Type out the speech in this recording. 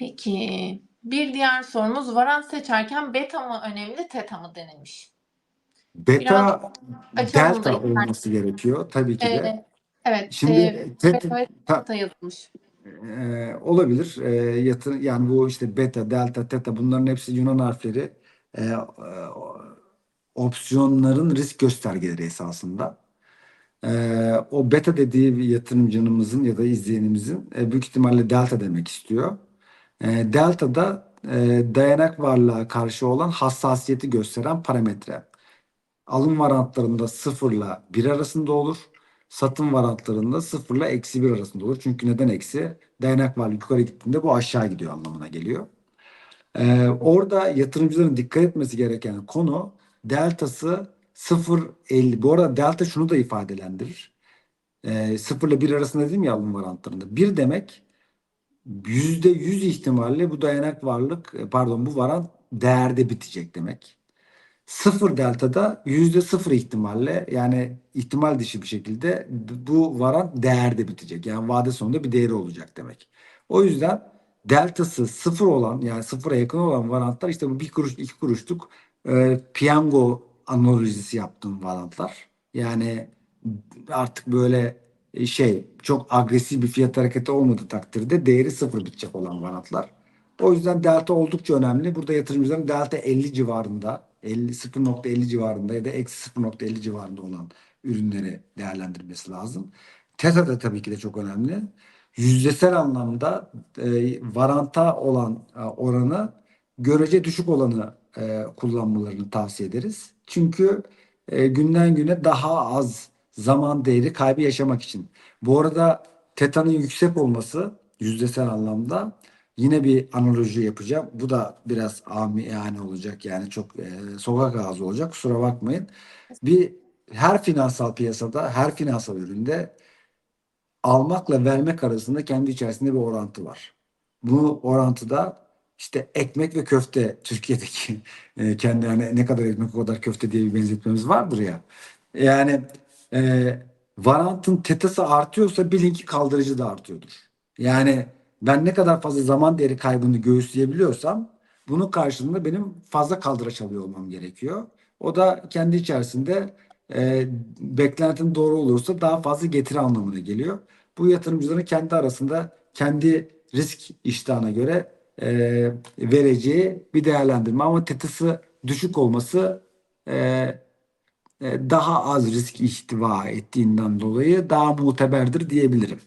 Peki bir diğer sorumuz varant seçerken beta mı önemli teta mı denilmiş? Beta delta olması gerekiyor tabii ki de. Evet. Şimdi e, tet- beta teta yazılmış. Ee, olabilir. Ee, yatı, yani bu işte beta, delta, theta bunların hepsi Yunan harfleri. Ee, e, opsiyonların risk göstergeleri esasında. Ee, o beta dediği yatırımcımızın ya da izleyenimizin e, büyük ihtimalle delta demek istiyor. Ee, delta da e, dayanak varlığa karşı olan hassasiyeti gösteren parametre. Alım varantlarında 0 ile 1 arasında olur. Satım varantlarında 0 ile eksi 1 arasında olur. Çünkü neden eksi? Dayanak varlığı yukarı gittiğinde bu aşağı gidiyor anlamına geliyor. Ee, orada yatırımcıların dikkat etmesi gereken konu deltası 0.50. Bu arada delta şunu da ifadelendirir. Ee, 0 ile 1 arasında dedim ya alım varantlarında. 1 demek %100 ihtimalle bu dayanak varlık e, pardon bu varant değerde bitecek demek. Sıfır deltada yüzde sıfır ihtimalle yani ihtimal dışı bir şekilde bu varan değerde bitecek. Yani vade sonunda bir değeri olacak demek. O yüzden deltası sıfır olan yani sıfıra yakın olan varantlar işte bu bir kuruş iki kuruşluk e, piyango analojisi yaptığım varantlar. Yani artık böyle şey çok agresif bir fiyat hareketi olmadığı takdirde değeri sıfır bitecek olan varantlar. O yüzden delta oldukça önemli. Burada yatırımcıların delta 50 civarında, 50 0.50 civarında ya da eksi 0.50 civarında olan ürünleri değerlendirmesi lazım. Teta da tabii ki de çok önemli. Yüzdesel anlamda e, varanta olan e, oranı görece düşük olanı e, kullanmalarını tavsiye ederiz. Çünkü e, günden güne daha az zaman değeri kaybı yaşamak için. Bu arada tetanın yüksek olması yüzdesel anlamda Yine bir analoji yapacağım. Bu da biraz ami yani olacak. Yani çok e, sokak ağzı olacak. Kusura bakmayın. Bir her finansal piyasada, her finansal üründe almakla vermek arasında kendi içerisinde bir orantı var. Bu orantıda işte ekmek ve köfte Türkiye'deki e, kendi yani ne kadar ekmek o kadar köfte diye bir benzetmemiz vardır ya. Yani e, varantın tetası artıyorsa bilin ki kaldırıcı da artıyordur. Yani ben ne kadar fazla zaman değeri kaybını göğüsleyebiliyorsam bunun karşılığında benim fazla kaldıraç alıyor olmam gerekiyor. O da kendi içerisinde e, beklentin doğru olursa daha fazla getiri anlamına geliyor. Bu yatırımcıların kendi arasında kendi risk iştahına göre e, vereceği bir değerlendirme ama tetası düşük olması e, daha az risk ihtiva ettiğinden dolayı daha muteberdir diyebilirim.